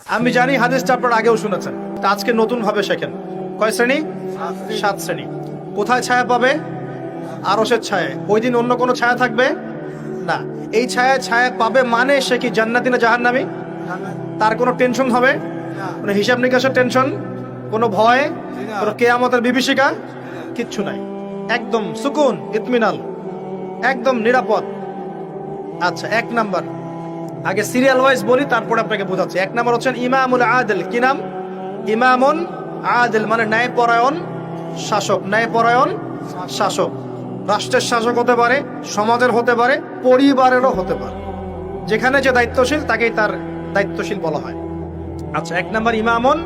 আমি জানি হাদিসটা আপনারা আগেও শুনেছেন, তা আজকে নতুন ভাবে শেখেন। কয় শ্রেণি? সাত শ্রেণি। কোথায় ছায়া পাবে? আরসের ছায়া ওই দিন অন্য কোনো ছায়া থাকবে? না। এই ছায়া ছায়া পাবে মানে সে কি জান্নাতি না জাহান্নামি? তার কোনো টেনশন হবে? কোনো হিসাব নিকাশের টেনশন? কোনো ভয়? কোনো কেয়ামতের বিভীষিকা? কিচ্ছু নাই। একদম সুকুন, ইতমিনাল। একদম নিরাপদ। আচ্ছা এক নাম্বার। আগে সিরিয়াল ওয়াইজ বলি, তারপরে আপনাকে বোঝাচ্ছি। এক নম্বর হচ্ছেন ইমামুল আদেল। কি নাম? ইমামুন আদেল মানে ন্যায়পরায়ণ শাসক। ন্যায়পরায়ণ শাসক। রাষ্ট্রের শাসক হতে পারে, সমাজের হতে পারে, পরিবারেরও হতে পারে। যেখানে যে দায়িত্বশীল, তাকেই তার দায়িত্বশীল বলা হয়। আচ্ছা এক নম্বর ইমামুন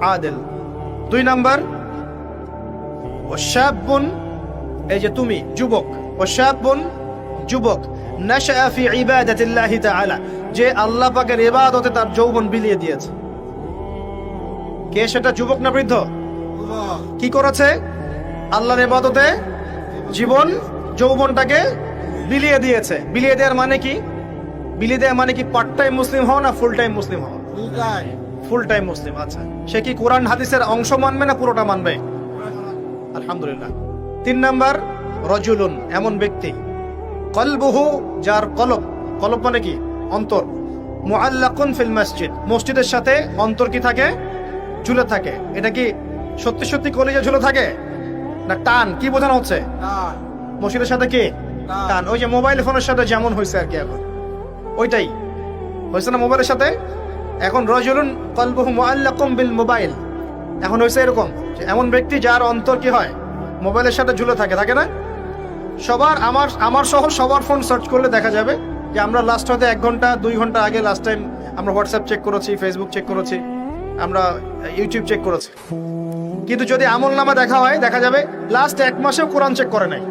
আদেল। দুই নাম্বার ওয়াশাবুন এই যে তুমি, যুবক। ওয়াশাবুন যুবক। নাশা ফি ইবাদাতিল্লাহি তাআলা। যে আল্লাহ পাকের ইবাদতে তার যৌবন বিলিয়ে দিয়েছে। কে সেটা যুবক না বৃদ্ধ? কি করেছে? আল্লাহর ইবাদতে জীবন যৌবনটাকে বিলিয়ে দিয়েছে। বিলিয়ে দেওয়ার মানে কি? বিলিয়ে দেওয়ার মানে কি পার্ট টাইম মুসলিম হও না ফুল টাইম মুসলিম হও ফুল টাইম মুসলিম আচ্ছা। সে কি কোরআন হাদিসের অংশ মানবে না পুরোটা মানবে? আলহামদুলিল্লাহ। তিন নাম্বার রজুলুন এমন ব্যক্তি। কলবহু যার কলব কলব মানে কি? অন্তর। ফিল মসজিদ। মসজিদের সাথে অন্তর কি থাকে? ঝুলে থাকে। এটা কি সত্যি সত্যি কলেজে ঝুলে থাকে? না টান? কি বোঝানো হচ্ছে? মসজিদের সাথে কি? টান। ওই যে মোবাইল ফোনের সাথে যেমন হয়েছে আর কি এখন। ওইটাই। হয়েছে না মোবাইলের সাথে? এখন রজুলুন কলবহু মুআল্লাকুম বিল মোবাইল। এখন হয়েছে এরকম এমন ব্যক্তি যার অন্তর কি হয়? মোবাইলের সাথে ঝুলে থাকে। থাকে না? সবার, আমার আমার সহ সবার ফোন সার্চ করলে দেখা যাবে যে আমরা লাস্ট হয়তো এক ঘণ্টা, দুই ঘণ্টা আগে লাস্ট টাইম আমরা হোয়াটসঅ্যাপ চেক করেছি ফেসবুক চেক করেছি, আমরা ইউটিউব চেক করেছি। কিন্তু যদি আমল নামা দেখা হয়, দেখা যাবে লাস্ট এক মাসেও কোরআন চেক করে নাই।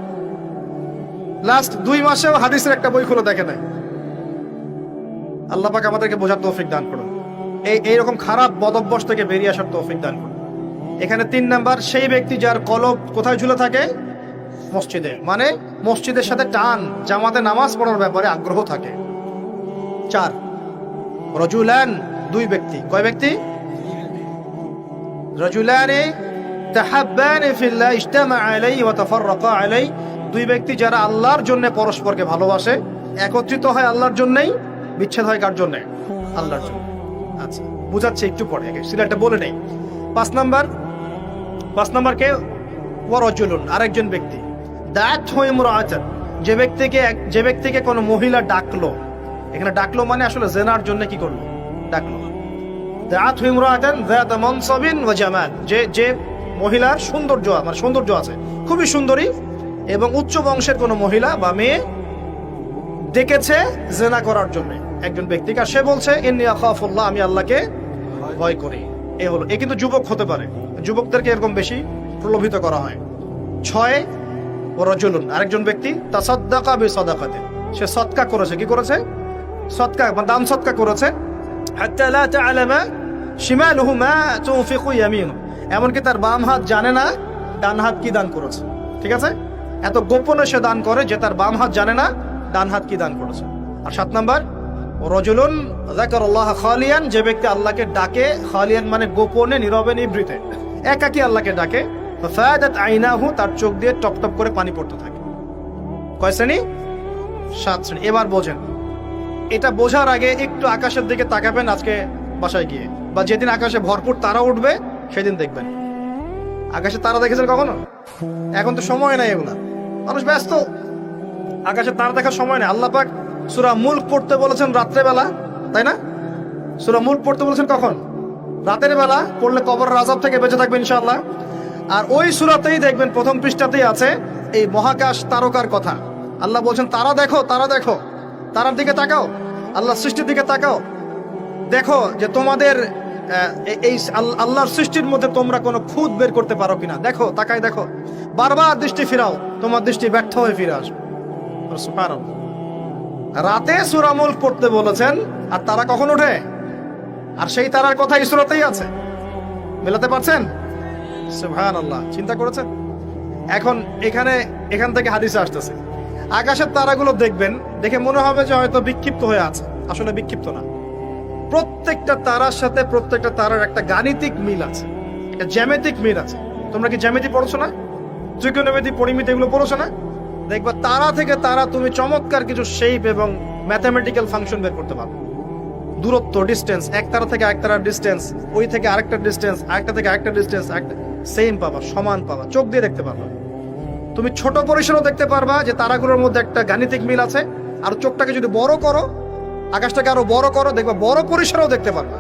লাস্ট দুই মাসেও হাদিসের একটা বই খুলে দেখে নাই। আল্লাহ পাক আমাদেরকে বোঝার তৌফিক দান করুন। এই এইরকম খারাপ বদভ্যাস থেকে বেরিয়ে আসার তৌফিক দান করুন। এখানে তিন নাম্বার, সেই ব্যক্তি যার কলব কোথায় ঝুলে থাকে? মসজিদে। মানে মসজিদের সাথে টান জামাতে নামাজ পড়ার ব্যাপারে আগ্রহ থাকে। চার, রজুলান দুই ব্যক্তি। কয় ব্যক্তি? রজুলানে তাহাব্বান ফিল্লাহ ইজতামা আলাইহি ওয়া তাফাররাকা আলাই দুই ব্যক্তি যারা আল্লাহর জন্য পরস্পরকে ভালোবাসে, একত্রিত হয় আল্লাহর জন্যই, বিচ্ছেদ হয় কার জন্য? আল্লাহর জন্য। আচ্ছা বুঝাচ্ছে একটু পরে সিলেটটা বলে নেই। পাঁচ নাম্বার পাঁচ নাম্বার কে? ওয়ারজুলুন আরেকজন ব্যক্তি। দাঁত হয়ে মুরাচান যে ব্যক্তিকে যে ব্যক্তিকে কোনো মহিলা ডাকলো, এখানে ডাকলো মানে আসলে জেনার জন্য কি করল? ডাকলো। দাঁত হয়ে মুরাচান দাঁত মনসবিন ওয়া জামাল যে যে মহিলার সৌন্দর্য মানে সৌন্দর্য আছে, খুবই সুন্দরী এবং উচ্চ বংশের কোনো মহিলা বা মেয়ে ডেকেছে জেনা করার জন্য। একজন ব্যক্তিকে সে বলছে, ইন্নি আখাফুল্লাহ, আমি আল্লাহকে ভয় করি। এ হলো। এ কিন্তু যুবক হতে পারে। যুবকদেরকে এরকম বেশি প্রলোভিত করা হয়। ছয় ও রজুলুন, আরেকজন ব্যক্তি তা সদ্দাকা বে সদাকাতে সে সৎকা করেছে, কি করেছে? সৎকা মানে দান সৎকা করেছে। মা ইয়ামিনু এমনকি তার বাম হাত জানে না, ডান হাত কি দান করেছে। ঠিক আছে? এত গোপনে সে দান করে যে তার বাম হাত জানে না, ডান হাত কি দান করেছে। আর সাত নাম্বার রজুলুন আল্লাহ খালিয়ান, যে ব্যক্তি আল্লাহকে ডাকে, খালিয়ান মানে গোপনে, নীরবে নিভৃতে একাকি আল্লাহকে ডাকে। আইনাহু, তার চোখ দিয়ে টপ টপ করে পানি পড়তে থাকে। কয় শ্রেণি? সাত শ্রেণি। এবার বোঝেন। এটা বোঝার আগে একটু আকাশের দিকে তাকাবেন আজকে বাসায় গিয়ে। বা যেদিন আকাশে ভরপুর তারা উঠবে, সেদিন দেখবেন। আকাশে তারা দেখেছেন কখনো? এখন তো সময় নাই এগুলা। মানুষ ব্যস্ত। আকাশে তারা দেখার সময় নেই। আল্লাহ পাক সুরা মুল্ক পড়তে বলেছেন রাত্রেবেলা তাই না? সুরা মুল্ক পড়তে বলেছেন কখন? রাতের বেলা পড়লে কবর রাজাব থেকে বেঁচে থাকবে ইনশাআল্লাহ। আর ওই সুরাতেই দেখবেন প্রথম পৃষ্ঠাতেই আছে এই মহাকাশ তারকার কথা। আল্লাহ বলছেন, তারা দেখো তারা দেখো। তারার দিকে তাকাও। আল্লাহ সৃষ্টির দিকে তাকাও। দেখো যে তোমাদের এই আল্লাহর সৃষ্টির মধ্যে তোমরা কোনো খুদ বের করতে পারো কিনা। দেখো তাকাই দেখো। বারবার দৃষ্টি ফিরাও, তোমার দৃষ্টি ব্যর্থ হয়ে ফিরে আসবে। রাতে সুরামুল পড়তে বলেছেন, আর তারা কখন ওঠে? আর সেই তারার কথা ইসরতেই আছে। মেলাতে পারছেন? চিন্তা করেছেন? এখন এখানে, এখান থেকে হাদিসে আসতেছে। আকাশের তারাগুলো দেখবেন, দেখে মনে হবে যে হয়তো বিক্ষিপ্ত হয়ে আছে। আসলে বিক্ষিপ্ত না। প্রত্যেকটা তারার সাথে প্রত্যেকটা তারার একটা গাণিতিক মিল আছে। একটা জ্যামিতিক মিল আছে। তোমরা কি জ্যামিতি পড়ছো না? ত্রিকোণমিতি, পরিমিতি এগুলো পড়ছো না? দেখবা তারা থেকে তারা তুমি চমৎকার কিছু শেপ এবং ম্যাথামেটিক্যাল ফাংশন বের করতে পারবে। দূরত্ব ডিস্টেন্স এক তারা থেকে এক তারার ডিস্টেন্স ওই থেকে আরেকটা ডিস্টেন্স আরেকটা থেকে আরেকটা ডিস্টেন্স একটা সেম পাবা, সমান পাবা, চোখ দিয়ে দেখতে পারবা। তুমি ছোট পরিসরও দেখতে পারবা যে তারাগুলোর মধ্যে একটা গাণিতিক মিল আছে, আর চোখটাকে যদি বড় করো, আকাশটাকে আরও বড় করো, দেখবা বড় পরিসরেও দেখতে পারবা।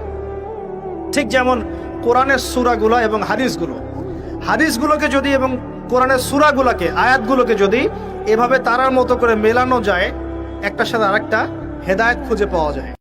ঠিক যেমন কোরআনের সুরাগুলো এবং হাদিসগুলো। হাদিসগুলোকে যদি এবং কোরআনের সুরাগুলোকে, আয়াতগুলোকে যদি এভাবে তারার মতো করে মেলানো যায়, একটার সাথে আরেকটা হেদায়েত খুঁজে পাওয়া যায়।